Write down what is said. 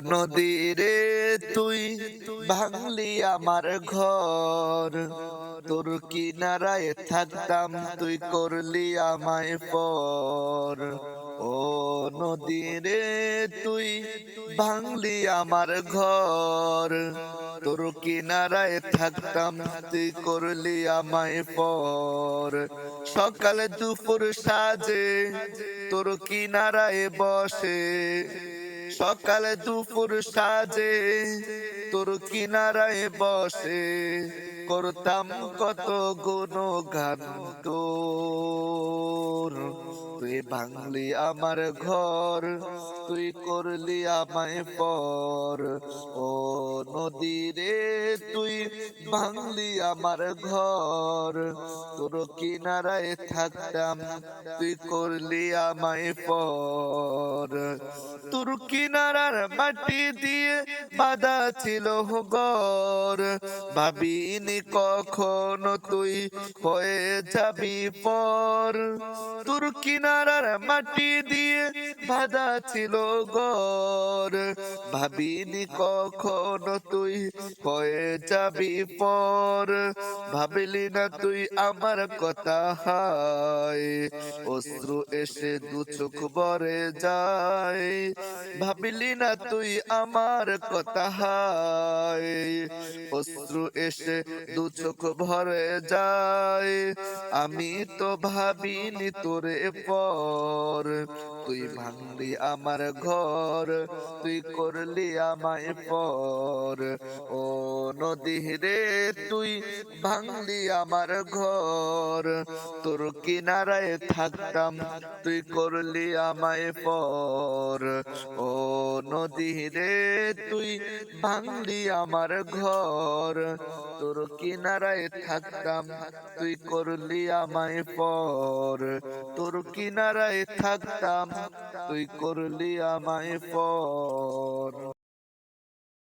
নদী রে তুই ভাঙলি আমার ঘর। তোর কিনারায় থাকতাম, তুই করলি আমায় পর। ও নদী রে তুই ভাঙলি আমার ঘর। তোর কিনারায় থাকতাম, তুই করলি আমায় পর। সকাল দুপুর সাজে তোর কিনারায় বসে সকাল দুপুর সাজে, তোর কিনারায় বসে, করতাম কত গুণ গান তোর। তুই ভাঙলি আমার ঘর, তুই করলি আমায় পর, ও নদী রে তুই ভাঙলি আমার ঘর। তোর কিনারায় থাকতাম, তুই করলি আমায় পর। তোর কিনারার মাটি দিয়ে বাধা ছিল গর ভাবিনি কখনো তুই হয়ে যাবি পর। তোর কিনারার মাটি দিয়ে বাধা ছিল গর ভাবিনি কখনো তুই হয়ে যাবি পর। ভাবিলি না তুই আমার কথা হায়। অশ্রু এসে দু চোখ ভরে যায়। ভাবিলি না তুই আমার কথা হায়। অশ্রু এসে দু চোখ ভরে যায়। আমি তো ভাবিনি তোরে পর। তুই ভাঙলি আমার ঘর, তুই করলি আমায় পর। ও নদী রে তুই ভাঙলি আমার ঘর। তোর কিনারায় থাকতাম, তুই করলি আমায় পর। ও নদী রে তুই ভাঙলি আমার ঘর। তোর কিনারায় থাকতাম, তুই করলি আমায় পর। তোর কিনারায় থাকতাম, তুই করলি আমায় পর।